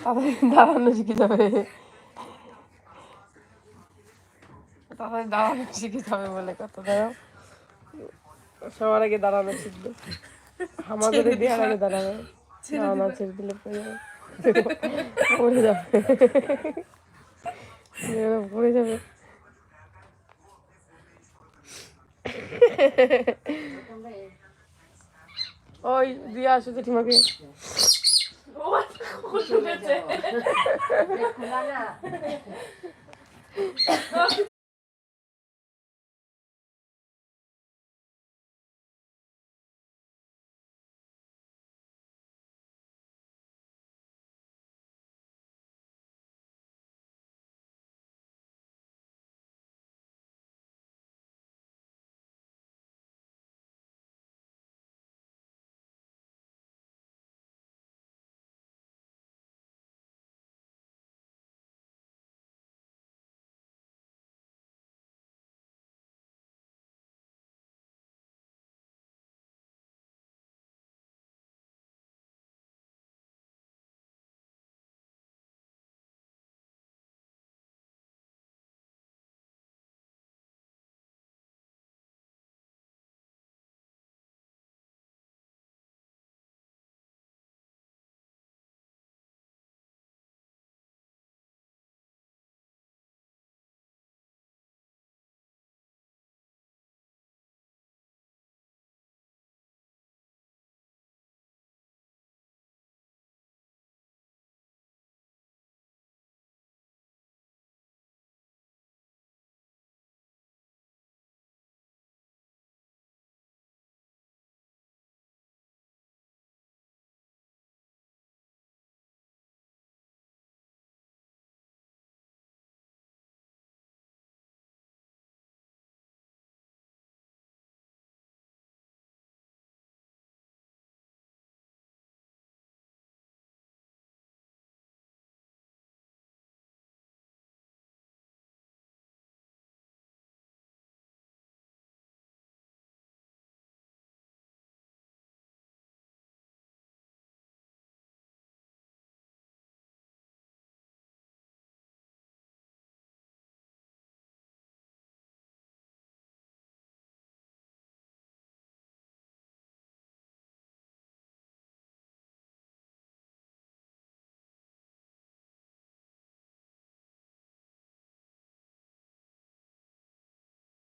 তাড়াতাড়ি দাঁড়ানো শিখে যাবে তাড়াতাড়ি দাঁড়ানো শিখে যাবে বলে কথা দেখো সবার আগে দাঁড়ানো শিখবে। আমাদের দেওয়ার আগে দাঁড়াবে। দাঁড়ানো ছেড়ে দিলে পড়ে যাবে। পড়ে যাবে। পড়ে যাবে। ওই দিয়ে আসো জেঠিমাকে। 我出个嘴。哈！